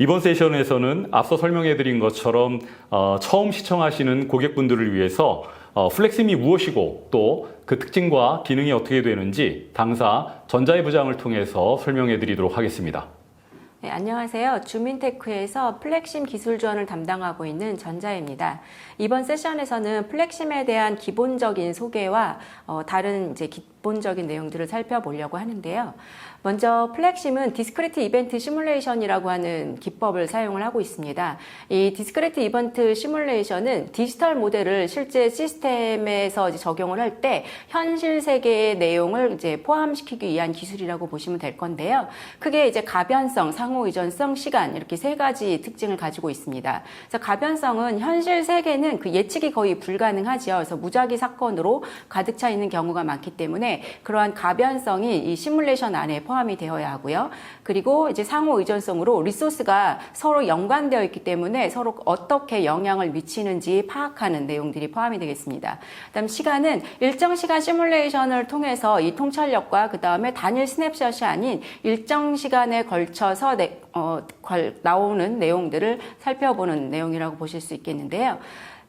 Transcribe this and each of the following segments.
이번 세션에서는 앞서 설명해 드린 것처럼 어, 처음 시청하시는 고객분들을 위해서 어, 플렉심이 무엇이고 또 그 특징과 기능이 어떻게 되는지 당사 전자의 부장을 통해서 설명해 드리도록 하겠습니다. 네, 안녕하세요. 주민테크에서 플렉심 기술 지원을 담당하고 있는 전자입니다. 이번 세션에서는 플렉심에 대한 기본적인 소개와 어, 다른 이제 기 본적인 내용들을 살펴보려고 하는데요. 먼저 플렉심은 디스크리트 이벤트 시뮬레이션이라고 하는 기법을 사용을 하고 있습니다. 이 디스크리트 이벤트 시뮬레이션은 디지털 모델을 실제 시스템에서 적용을 할 때 현실 세계의 내용을 이제 포함시키기 위한 기술이라고 보시면 될 건데요. 크게 이제 가변성, 상호 이전성, 시간 이렇게 세 가지 특징을 가지고 있습니다. 그래서 가변성은 현실 세계는 그 예측이 거의 불가능하죠. 그래서 무작위 사건으로 가득 차 있는 경우가 많기 때문에 그러한 가변성이 이 시뮬레이션 안에 포함이 되어야 하고요. 그리고 이제 상호 의존성으로 리소스가 서로 연관되어 있기 때문에 서로 어떻게 영향을 미치는지 파악하는 내용들이 포함이 되겠습니다. 그다음 시간은 일정 시간 시뮬레이션을 통해서 이 통찰력과 그 다음에 단일 스냅샷이 아닌 일정 시간에 걸쳐서 내, 어, 걸, 나오는 내용들을 살펴보는 내용이라고 보실 수 있겠는데요.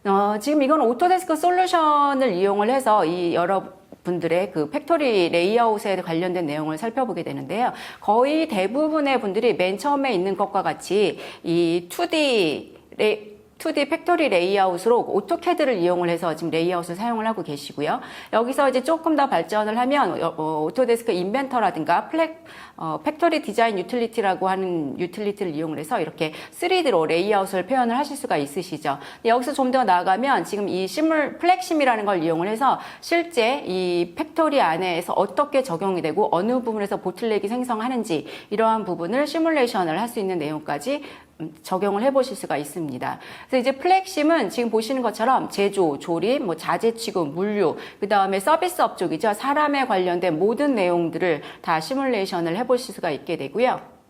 어, 지금 이건 오토데스크 솔루션을 이용을 해서 이 여러 분들의 그 팩토리 레이아웃에 관련된 내용을 살펴보게 되는데요. 거의 대부분의 분들이 맨 처음에 있는 것과 같이 이 2D 레 2D 팩토리 레이아웃으로 오토캐드를 이용을 해서 지금 레이아웃을 사용을 하고 계시고요. 여기서 이제 조금 더 발전을 하면 어, 어, 오토데스크 인벤터라든가 플렉 어, 팩토리 디자인 유틸리티라고 하는 유틸리티를 이용을 해서 이렇게 3D로 레이아웃을 표현을 하실 수가 있으시죠. 여기서 좀 더 나아가면 지금 이 시뮬 플렉심이라는 걸 이용을 해서 실제 이 팩토리 안에서 어떻게 적용이 되고 어느 부분에서 보틀렉이 생성하는지 이러한 부분을 시뮬레이션을 할 수 있는 내용까지 음, 적용을 해보실 수가 있습니다. 그래서 이제 플렉심은 지금 보시는 것처럼 제조, 조립, 뭐 자재 취급, 물류, 그 다음에 서비스 업 쪽이죠. 사람에 관련된 모든 내용들을 다 시뮬레이션을 해보실 수가 있게 되고요.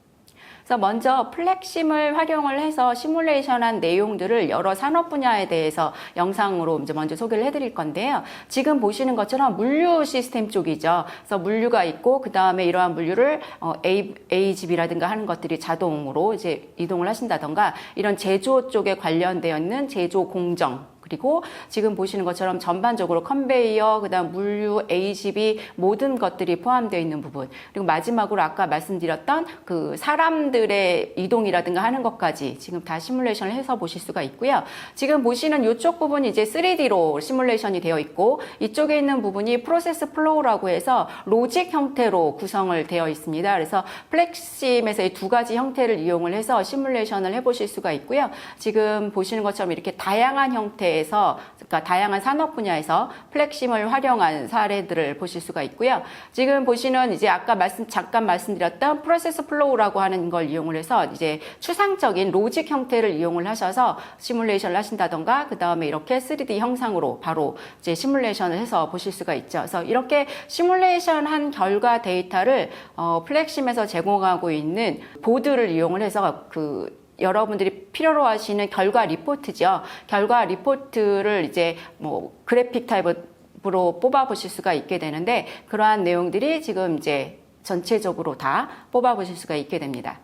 그래서 먼저 플렉심을 활용을 해서 시뮬레이션한 내용들을 여러 산업 분야에 대해서 영상으로 이제 먼저 소개를 해드릴 건데요. 지금 보시는 것처럼 물류 시스템 쪽이죠. 그래서 물류가 있고 그 다음에 이러한 물류를 어, A, A집이라든가 하는 것들이 자동으로 이제 이동을 하신다던가 이런 제조 쪽에 관련되어 있는 제조 공정 그리고 지금 보시는 것처럼 전반적으로 컨베이어, 그다음 물류, AGB 모든 것들이 포함되어 있는 부분. 그리고 마지막으로 아까 말씀드렸던 그 사람들의 이동이라든가 하는 것까지 지금 다 시뮬레이션을 해서 보실 수가 있고요. 지금 보시는 이쪽 부분이 이제 3D로 시뮬레이션이 되어 있고 이쪽에 있는 부분이 프로세스 플로우라고 해서 로직 형태로 구성을 되어 있습니다. 그래서 플렉심에서 이 두 가지 형태를 이용을 해서 시뮬레이션을 해보실 수가 있고요. 지금 보시는 것처럼 이렇게 다양한 형태의 에서 그러니까 다양한 산업 분야에서 플렉심을 활용한 사례들을 보실 수가 있고요. 지금 보시는 이제 아까 말씀 잠깐 말씀드렸던 프로세스 플로우라고 하는 걸 이용을 해서 이제 추상적인 로직 형태를 이용을 하셔서 시뮬레이션을 하신다던가 그 다음에 이렇게 3D 형상으로 바로 이제 시뮬레이션을 해서 보실 수가 있죠. 그래서 이렇게 시뮬레이션 한 결과 데이터를 어, 플렉심에서 제공하고 있는 보드를 이용을 해서 그 여러분들이 필요로 하시는 결과 리포트죠. 결과 리포트를 이제 뭐 그래픽 타입으로 뽑아 보실 수가 있게 되는데 그러한 내용들이 지금 이제 전체적으로 다 뽑아 보실 수가 있게 됩니다.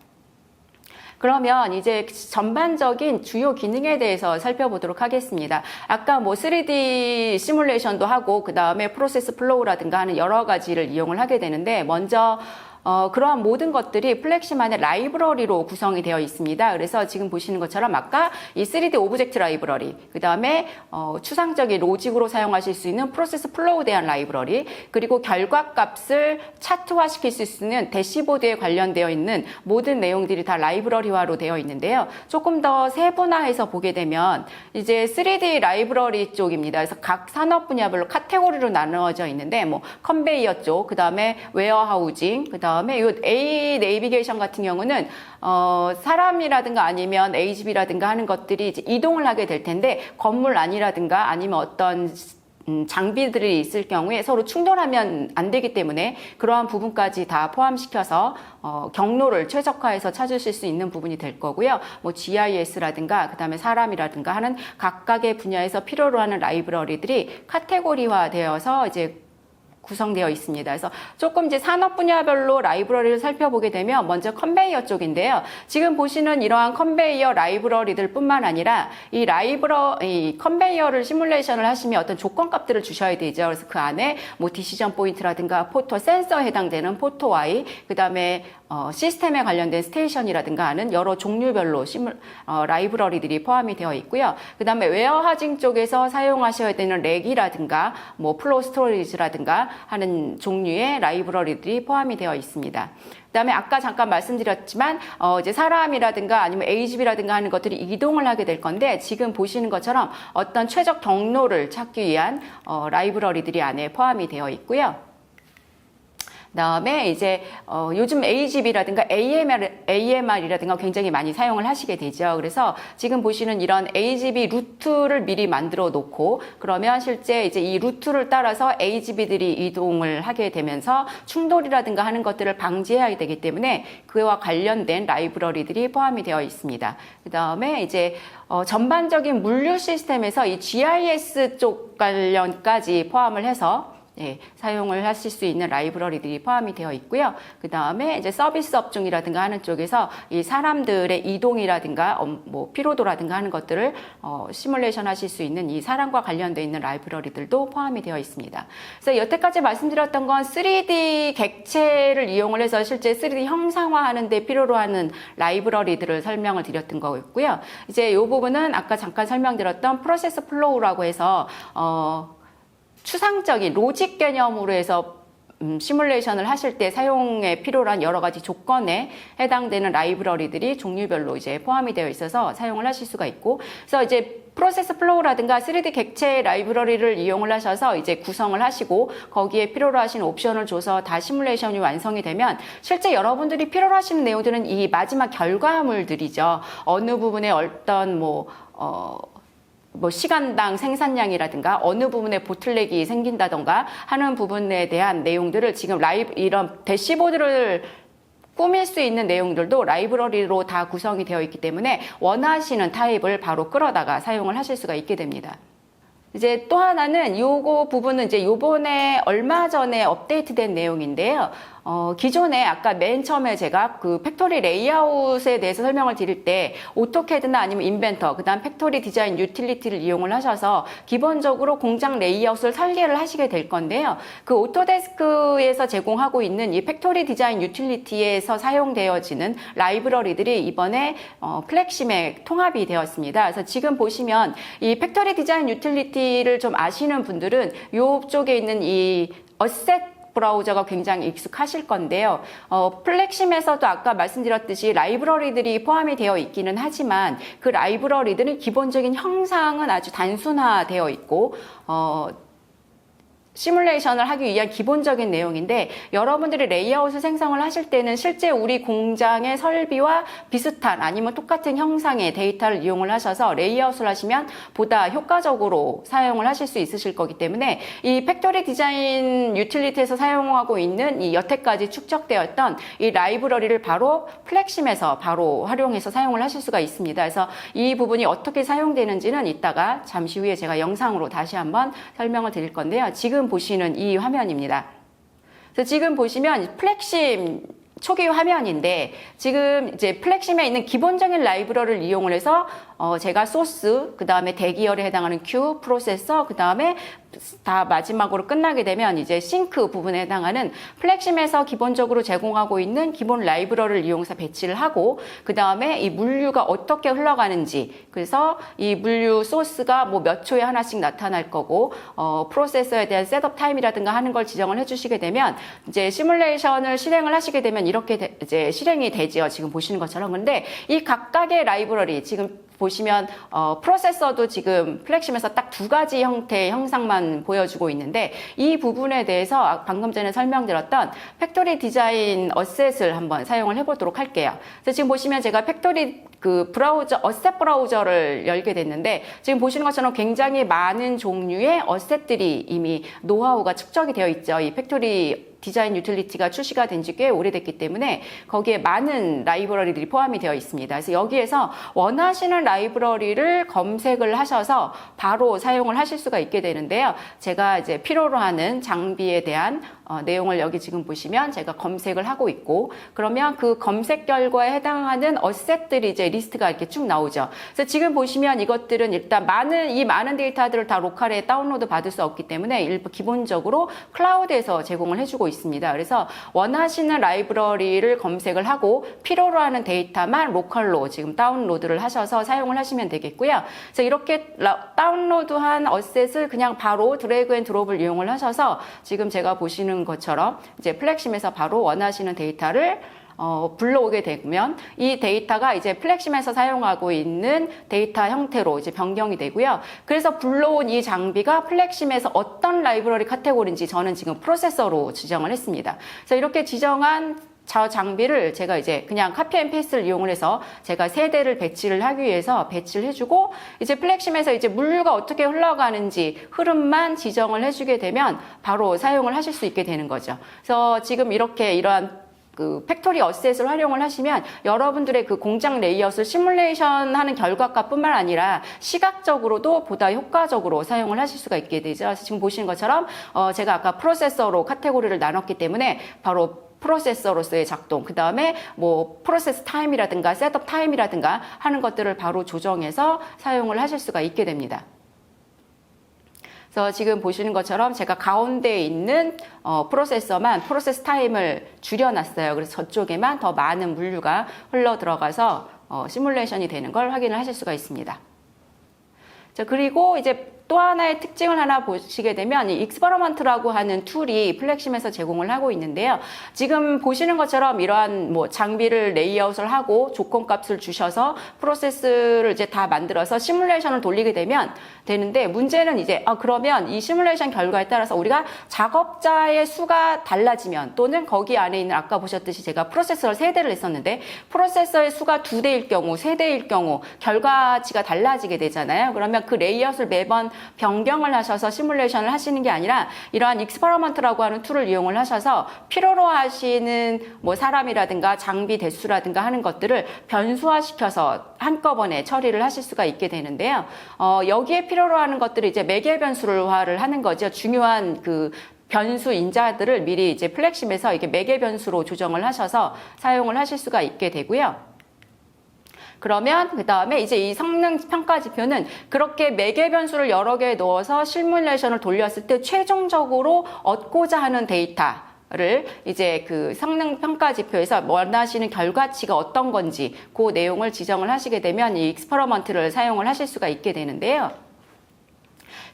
그러면 이제 전반적인 주요 기능에 대해서 살펴보도록 하겠습니다. 아까 뭐 3D 시뮬레이션도 하고 그 다음에 프로세스 플로우라든가 하는 여러 가지를 이용을 하게 되는데 먼저 어, 그러한 모든 것들이 안에 라이브러리로 구성이 되어 있습니다. 그래서 지금 보시는 것처럼 아까 이 3D 오브젝트 라이브러리, 그 다음에 어, 추상적인 로직으로 사용하실 수 있는 프로세스 플로우에 대한 라이브러리, 그리고 결과 값을 차트화 시킬 수 있는 대시보드에 관련되어 있는 모든 내용들이 다 라이브러리화로 되어 있는데요. 조금 더 세분화해서 보게 되면 이제 3D 라이브러리 쪽입니다. 그래서 각 산업 분야별로 카테고리로 나누어져 있는데 뭐 컨베이어 쪽, 그 다음에 웨어하우징, 그 다음에 다음에 이 A 네이비게이션 같은 경우는 어, 사람이라든가 아니면 AGB라든가 하는 것들이 이제 이동을 하게 될 텐데 건물 안이라든가 아니면 어떤 음, 장비들이 있을 경우에 서로 충돌하면 안 되기 때문에 그러한 부분까지 다 포함시켜서 어, 경로를 최적화해서 찾으실 수 있는 부분이 될 거고요. 뭐 GIS라든가 그다음에 사람이라든가 하는 각각의 분야에서 필요로 하는 라이브러리들이 카테고리화 되어서 이제 구성되어 있습니다. 그래서 조금 이제 산업 분야별로 라이브러리를 살펴보게 되면 먼저 컨베이어 쪽인데요. 지금 보시는 이러한 컨베이어 라이브러리들 뿐만 아니라 이 라이브러, 이 컨베이어를 시뮬레이션을 하시면 어떤 조건 값들을 주셔야 되죠. 그래서 그 안에 뭐 디시전 포인트라든가 포토 센서에 해당되는 포토 Y, 그 다음에 어, 시스템에 관련된 스테이션이라든가 하는 여러 종류별로 시뮬, 어, 라이브러리들이 포함이 되어 있고요. 그 다음에 웨어 하징 쪽에서 사용하셔야 되는 렉이라든가 뭐 플로우 스토리지라든가 하는 종류의 라이브러리들이 포함이 되어 있습니다. 그다음에 아까 잠깐 말씀드렸지만 어 이제 사람이라든가 아니면 AGB라든가 하는 것들이 이동을 하게 될 건데 지금 보시는 것처럼 어떤 최적 경로를 찾기 위한 어 라이브러리들이 안에 포함이 되어 있고요. 그다음에 이제 어, 요즘 AGB라든가 AMR, AMR이라든가 굉장히 많이 사용을 하시게 되죠. 그래서 지금 보시는 이런 AGB 루트를 미리 만들어 놓고 그러면 실제 이제 이 루트를 따라서 AGB들이 이동을 하게 되면서 충돌이라든가 하는 것들을 방지해야 되기 때문에 그와 관련된 라이브러리들이 포함이 되어 있습니다. 그다음에 이제 어, 전반적인 물류 시스템에서 이 GIS 쪽 관련까지 포함을 해서 예, 사용을 하실 수 있는 라이브러리들이 포함이 되어 있고요. 그 다음에 이제 서비스 업종이라든가 하는 쪽에서 이 사람들의 이동이라든가 어, 뭐 피로도라든가 하는 것들을 어, 시뮬레이션 하실 수 있는 이 사람과 관련되어 있는 라이브러리들도 포함이 되어 있습니다. 그래서 여태까지 말씀드렸던 건 3D 객체를 이용을 해서 실제 3D 형상화하는 데 필요로 하는 라이브러리들을 설명을 드렸던 거였고요. 이제 이 부분은 아까 잠깐 설명드렸던 프로세스 플로우라고 해서 어, 추상적인 로직 개념으로 해서 음, 시뮬레이션을 하실 때 사용에 필요한 여러 가지 조건에 해당되는 라이브러리들이 종류별로 이제 포함이 되어 있어서 사용을 하실 수가 있고, 그래서 이제 프로세스 플로우라든가 3D 객체 라이브러리를 이용을 하셔서 이제 구성을 하시고 거기에 필요로 하신 옵션을 줘서 다 시뮬레이션이 완성이 되면 실제 여러분들이 필요로 하시는 내용들은 이 마지막 결과물들이죠. 어느 부분에 어떤 뭐, 어, 뭐 시간당 생산량이라든가 어느 부분에 보틀렉이 생긴다던가 하는 부분에 대한 내용들을 지금 라이브 이런 대시보드를 꾸밀 수 있는 내용들도 라이브러리로 다 구성이 되어 있기 때문에 원하시는 타입을 바로 끌어다가 사용을 하실 수가 있게 됩니다. 이제 또 하나는 요거 부분은 이제 요번에 얼마 전에 업데이트된 내용인데요. 어, 기존에 아까 맨 처음에 제가 그 팩토리 레이아웃에 대해서 설명을 드릴 때 오토캐드나 아니면 인벤터, 그 다음 팩토리 디자인 유틸리티를 이용을 하셔서 기본적으로 공장 레이아웃을 설계를 하시게 될 건데요. 그 오토데스크에서 제공하고 있는 이 팩토리 디자인 유틸리티에서 사용되어지는 라이브러리들이 이번에 어, 플렉심에 통합이 되었습니다. 그래서 지금 보시면 이 팩토리 디자인 유틸리티를 좀 아시는 분들은 이쪽에 있는 이 어셋 브라우저가 굉장히 익숙하실 건데요. 어, 플렉심에서도 아까 말씀드렸듯이 라이브러리들이 포함이 되어 있기는 하지만 그 라이브러리들은 기본적인 형상은 아주 단순화되어 있고 어, 시뮬레이션을 하기 위한 기본적인 내용인데 여러분들이 레이아웃을 생성을 하실 때는 실제 우리 공장의 설비와 비슷한 아니면 똑같은 형상의 데이터를 이용을 하셔서 레이아웃을 하시면 보다 효과적으로 사용을 하실 수 있으실 거기 때문에 이 팩토리 디자인 유틸리티에서 사용하고 있는 이 여태까지 축적되었던 이 라이브러리를 바로 플렉심에서 바로 활용해서 사용을 하실 수가 있습니다. 그래서 이 부분이 어떻게 사용되는지는 이따가 잠시 후에 제가 영상으로 다시 한번 설명을 드릴 건데요. 지금 보시는 이 화면입니다. 그래서 지금 보시면 플렉심 초기 화면인데 지금 이제 플렉심에 있는 기본적인 라이브러리를 이용을 해서 어 제가 소스 그 다음에 대기열에 해당하는 큐 프로세서 그 다음에 다 마지막으로 끝나게 되면 이제 싱크 부분에 해당하는 플렉심에서 기본적으로 제공하고 있는 기본 라이브러리를 이용해서 배치를 하고 그 다음에 이 물류가 어떻게 흘러가는지 그래서 이 물류 소스가 뭐 몇 초에 하나씩 나타날 거고 어 프로세서에 대한 셋업 타임이라든가 하는 걸 지정을 해주시게 되면 이제 시뮬레이션을 실행을 하시게 되면 이렇게 되- 이제 실행이 되지요 지금 보시는 것처럼 근데 이 각각의 라이브러리 지금 보시면 어, 프로세서도 지금 플렉심에서 딱 두 가지 형태의 형상만 보여주고 있는데 이 부분에 대해서 아- 방금 전에 설명드렸던 팩토리 디자인 어셋을 한번 사용을 해보도록 할게요. 그래서 지금 보시면 제가 팩토리 그 브라우저 어셋 브라우저를 열게 됐는데 지금 보시는 것처럼 굉장히 많은 종류의 어셋들이 이미 노하우가 축적이 되어 있죠. 이 팩토리 디자인 유틸리티가 출시가 된 지 꽤 오래됐기 때문에 거기에 많은 라이브러리들이 포함이 되어 있습니다. 그래서 여기에서 원하시는 라이브러리를 검색을 하셔서 바로 사용을 하실 수가 있게 되는데요. 제가 이제 필요로 하는 장비에 대한 어, 내용을 여기 지금 보시면 제가 검색을 하고 있고 그러면 그 검색 결과에 해당하는 어셋들이 이제 리스트가 이렇게 쭉 나오죠. 그래서 지금 보시면 이것들은 일단 많은 이 많은 데이터들을 다 로컬에 다운로드 받을 수 없기 때문에 일부 기본적으로 클라우드에서 제공을 해주고 있습니다. 그래서 원하시는 라이브러리를 검색을 하고 필요로 하는 데이터만 로컬로 지금 다운로드를 하셔서 사용을 하시면 되겠고요. 그래서 이렇게 라- 다운로드한 어셋을 그냥 바로 드래그 앤 드롭을 이용을 하셔서 지금 제가 보시는 것처럼 이제 플렉심에서 바로 원하시는 데이터를 어, 불러오게 되면 이 데이터가 이제 플렉심에서 사용하고 있는 데이터 형태로 이제 변경이 되고요. 그래서 불러온 이 장비가 플렉심에서 어떤 라이브러리 카테고리인지 저는 지금 프로세서로 지정을 했습니다. 그래서 이렇게 지정한 저 장비를 제가 이제 그냥 카피 앤 페이스트를 이용을 해서 제가 세 대를 배치를 하기 위해서 배치를 해주고 이제 플렉심에서 이제 물류가 어떻게 흘러가는지 흐름만 지정을 해주게 되면 바로 사용을 하실 수 있게 되는 거죠. 그래서 지금 이렇게 이러한 그 팩토리 어셋을 활용을 하시면 여러분들의 그 공장 레이아웃을 시뮬레이션 하는 결과값뿐만 아니라 시각적으로도 보다 효과적으로 사용을 하실 수가 있게 되죠. 지금 보시는 것처럼 어 제가 아까 프로세서로 카테고리를 나눴기 때문에 바로 프로세서로서의 작동, 그 다음에 뭐 프로세스 타임이라든가 셋업 타임이라든가 하는 것들을 바로 조정해서 사용을 하실 수가 있게 됩니다. 그래서 지금 보시는 것처럼 제가 가운데에 있는 어, 프로세서만 프로세스 타임을 줄여놨어요. 그래서 저쪽에만 더 많은 물류가 흘러 들어가서 어, 시뮬레이션이 되는 걸 확인을 하실 수가 있습니다. 자, 그리고 이제 또 하나의 특징을 하나 보시게 되면 이 익스퍼러먼트라고 하는 툴이 플렉심에서 제공을 하고 있는데요. 지금 보시는 것처럼 이러한 뭐 장비를 레이아웃을 하고 조건 값을 주셔서 프로세스를 이제 다 만들어서 시뮬레이션을 돌리게 되면 되는데 문제는 이제 아 그러면 이 시뮬레이션 결과에 따라서 우리가 작업자의 수가 달라지면 또는 거기 안에 있는 아까 보셨듯이 제가 프로세서를 세 대를 했었는데 프로세서의 수가 두 대일 경우, 세 대일 경우 결과치가 달라지게 되잖아요. 그러면 그 레이아웃을 매번 변경을 하셔서 시뮬레이션을 하시는 게 아니라 이러한 익스퍼러먼트라고 하는 툴을 이용을 하셔서 필요로 하시는 뭐 사람이라든가 장비 대수라든가 하는 것들을 변수화시켜서 한꺼번에 처리를 하실 수가 있게 되는데요. 어, 여기에 필요로 하는 것들을 이제 매개 변수를화를 하는 거죠. 중요한 그 변수 인자들을 미리 이제 플렉심에서 이게 매개 변수로 조정을 하셔서 사용을 하실 수가 있게 되고요. 그러면 그 다음에 이제 이 성능 평가 지표는 그렇게 매개 변수를 여러 개 넣어서 시뮬레이션을 돌렸을 때 최종적으로 얻고자 하는 데이터 를 이제 그 성능 평가 지표에서 원하시는 결과치가 어떤 건지 그 내용을 지정을 하시게 되면 이 익스퍼러먼트를 사용을 하실 수가 있게 되는데요.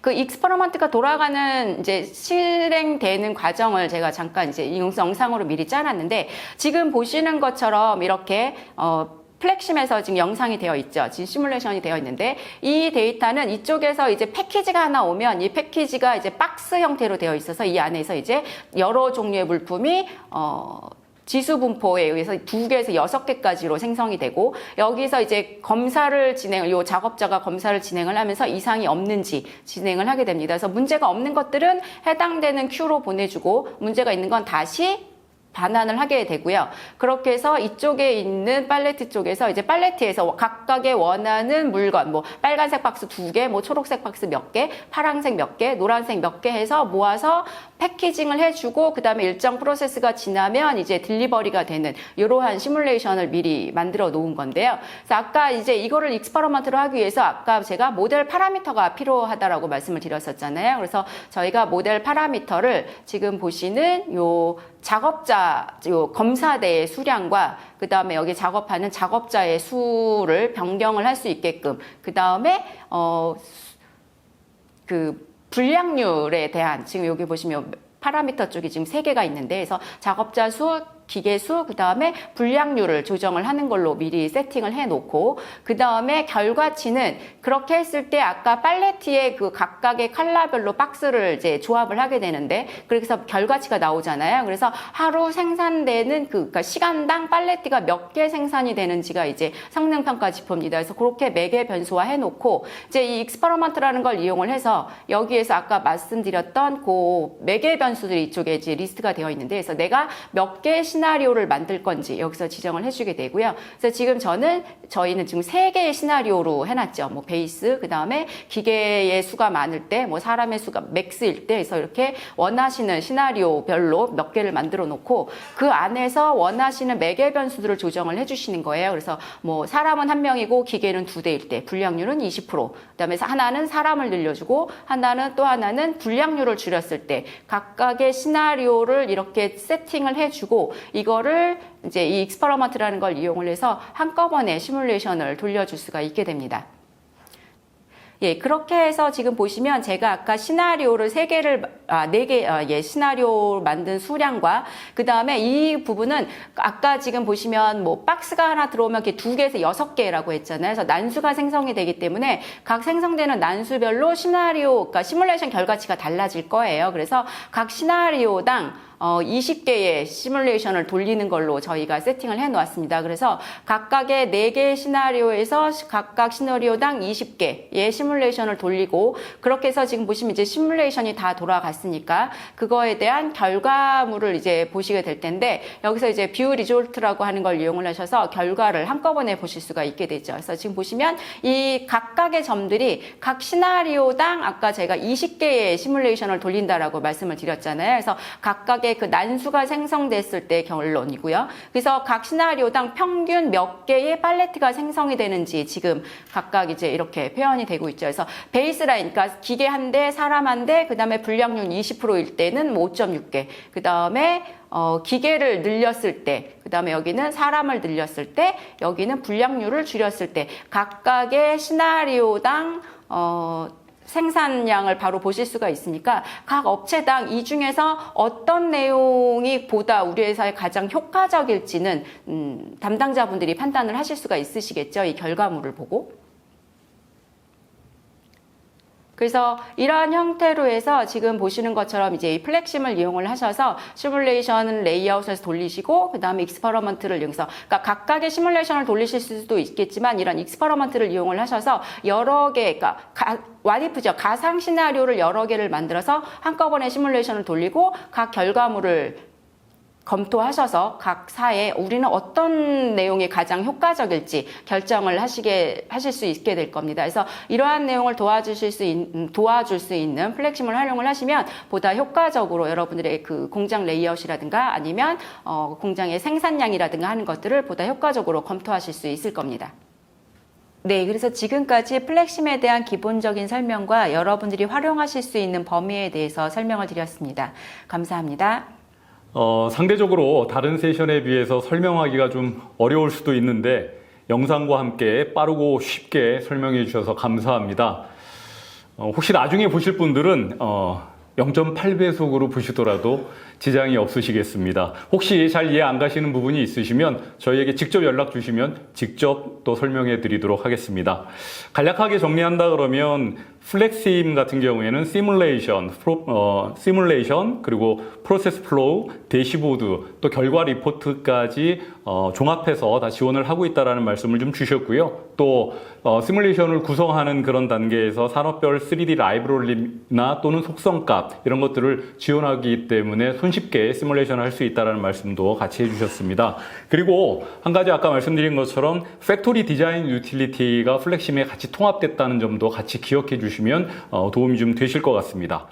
그 익스퍼러먼트가 돌아가는 이제 실행되는 과정을 제가 잠깐 이제 이 영상으로 미리 짜놨는데 지금 보시는 것처럼 이렇게 어 플렉심에서 지금 영상이 되어 있죠. 지금 시뮬레이션이 되어 있는데 이 데이터는 이쪽에서 이제 패키지가 하나 오면 이 패키지가 이제 박스 형태로 되어 있어서 이 안에서 이제 여러 종류의 물품이 어 지수 분포에 의해서 두 개에서 여섯 개까지로 생성이 되고 여기서 이제 검사를 진행을 요 작업자가 검사를 진행을 하면서 이상이 없는지 진행을 하게 됩니다. 그래서 문제가 없는 것들은 해당되는 큐로 보내주고 문제가 있는 건 다시 반환을 하게 되고요. 그렇게 해서 이쪽에 있는 팔레트 쪽에서 이제 팔레트에서 각각의 원하는 물건, 뭐 빨간색 박스 두 개, 뭐 초록색 박스 몇 개, 파란색 몇 개, 노란색 몇 개 해서 모아서 패키징을 해주고 그 다음에 일정 프로세스가 지나면 이제 딜리버리가 되는 이러한 시뮬레이션을 미리 만들어 놓은 건데요. 그래서 아까 이제 이거를 익스퍼러먼트로 하기 위해서 아까 제가 모델 파라미터가 필요하다라고 말씀을 드렸었잖아요. 그래서 저희가 모델 파라미터를 지금 보시는 요 작업자 요 검사대의 수량과 그 다음에 여기 작업하는 작업자의 수를 변경을 할 수 있게끔 그 다음에 어그 불량률에 대한 지금 여기 보시면 파라미터 쪽이 지금 세 개가 있는데 그래서 작업자 수 기계수 그 다음에 불량률을 조정을 하는 걸로 미리 세팅을 해 놓고 그 다음에 결과치는 그렇게 했을 때 아까 팔레트의 그 각각의 컬러별로 박스를 이제 조합을 하게 되는데 그래서 결과치가 나오잖아요. 그래서 하루 생산되는 그 그러니까 시간당 팔레트가 몇 개 생산이 되는지가 이제 성능 평가 지표입니다. 그래서 그렇게 매개 변수화 해 놓고 이제 이 익스퍼러먼트라는 걸 이용을 해서 여기에서 아까 말씀드렸던 그 매개 변수들이 이쪽에 이제 리스트가 되어 있는데 그래서 내가 몇 개의 시나리오를 만들 건지 여기서 지정을 해주게 되고요. 그래서 지금 저는 저희는 지금 세 개의 시나리오로 해놨죠. 뭐 베이스, 그 다음에 기계의 수가 많을 때, 뭐 사람의 수가 맥스일 때, 그래서 이렇게 원하시는 시나리오별로 몇 개를 만들어 놓고 그 안에서 원하시는 매개 변수들을 조정을 해주시는 거예요. 그래서 뭐 사람은 한 명이고 기계는 두 대일 때 분량률은 20%, 그 다음에 하나는 사람을 늘려주고 하나는 또 하나는 분량률을 줄였을 때 각각의 시나리오를 이렇게 세팅을 해주고 이거를 이제 이 익스퍼러먼트라는 걸 이용을 해서 한꺼번에 시뮬레이션을 돌려줄 수가 있게 됩니다. 예, 그렇게 해서 지금 보시면 제가 아까 시나리오를 세 개를, 아, 네 개, 아, 예, 시나리오 만든 수량과 그 다음에 이 부분은 아까 지금 보시면 뭐 박스가 하나 들어오면 이렇게 두 개에서 여섯 개라고 했잖아요. 그래서 난수가 생성이 되기 때문에 각 생성되는 난수별로 시나리오, 그러니까 시뮬레이션 결과치가 달라질 거예요. 그래서 각 시나리오당 어, 20개의 시뮬레이션을 돌리는 걸로 저희가 세팅을 해 놓았습니다. 그래서 각각의 4개의 시나리오에서 각각 시나리오당 20개의 시뮬레이션을 돌리고 그렇게 해서 지금 보시면 이제 시뮬레이션이 다 돌아갔으니까 그거에 대한 결과물을 이제 보시게 될 텐데 여기서 이제 뷰 리졸트라고 하는 걸 이용을 하셔서 결과를 한꺼번에 보실 수가 있게 되죠. 그래서 지금 보시면 이 각각의 점들이 각 시나리오당 아까 제가 20개의 시뮬레이션을 돌린다라고 말씀을 드렸잖아요. 그래서 각각 의 그 난수가 생성됐을 때 결론이고요. 그래서 각 시나리오당 평균 몇 개의 팔레트가 생성이 되는지 지금 각각 이제 이렇게 표현이 되고 있죠. 그래서 베이스라인, 그러니까 기계 한 대, 사람 한 대, 그 다음에 분량률 20%일 때는 뭐 5.6개, 그 다음에 어, 기계를 늘렸을 때, 그 다음에 여기는 사람을 늘렸을 때, 여기는 분량률을 줄였을 때, 각각의 시나리오당 어, 생산량을 바로 보실 수가 있으니까 각 업체당 이 중에서 어떤 내용이 보다 우리 회사에 가장 효과적일지는 음, 담당자분들이 판단을 하실 수가 있으시겠죠. 이 결과물을 보고. 그래서 이러한 형태로 해서 지금 보시는 것처럼 이제 이 플렉심을 이용을 하셔서 시뮬레이션 레이아웃에서 돌리시고 그 다음에 익스퍼러먼트를 이용해서 그러니까 각각의 시뮬레이션을 돌리실 수도 있겠지만 이런 익스퍼러먼트를 이용을 하셔서 여러 개 그러니까 가, 와디프죠. 가상 시나리오를 여러 개를 만들어서 한꺼번에 시뮬레이션을 돌리고 각 결과물을 검토하셔서 각 사에 우리는 어떤 내용이 가장 효과적일지 결정을 하시게 하실 수 있게 될 겁니다. 그래서 이러한 내용을 도와주실 수 있, 음, 도와줄 수 있는 플렉심을 활용을 하시면 보다 효과적으로 여러분들의 그 공장 레이아웃이라든가 아니면 어, 공장의 생산량이라든가 하는 것들을 보다 효과적으로 검토하실 수 있을 겁니다. 네, 그래서 지금까지 플렉심에 대한 기본적인 설명과 여러분들이 활용하실 수 있는 범위에 대해서 설명을 드렸습니다. 감사합니다. 어, 상대적으로 다른 세션에 비해서 설명하기가 좀 어려울 수도 있는데 영상과 함께 빠르고 쉽게 설명해 주셔서 감사합니다. 어, 혹시 나중에 보실 분들은 어, 0.8배속으로 보시더라도 지장이 없으시겠습니다. 혹시 잘 이해 안 가시는 부분이 있으시면 저희에게 직접 연락 주시면 직접 또 설명해 드리도록 하겠습니다. 간략하게 정리한다 그러면 플렉시임 같은 경우에는 시뮬레이션, 프로, 어, 시뮬레이션 그리고 프로세스 플로우, 대시보드 또 결과 리포트까지 어, 종합해서 다 지원을 하고 있다라는 말씀을 좀 주셨고요. 또 어, 시뮬레이션을 구성하는 그런 단계에서 산업별 3D 라이브러리나 또는 속성값 이런 것들을 지원하기 때문에 손 쉽게 시뮬레이션을 할 수 있다라는 말씀도 같이 해주셨습니다. 그리고 한 가지 아까 말씀드린 것처럼 팩토리 디자인 유틸리티가 플렉심에 같이 통합됐다는 점도 같이 기억해 주시면 어, 도움이 좀 되실 것 같습니다.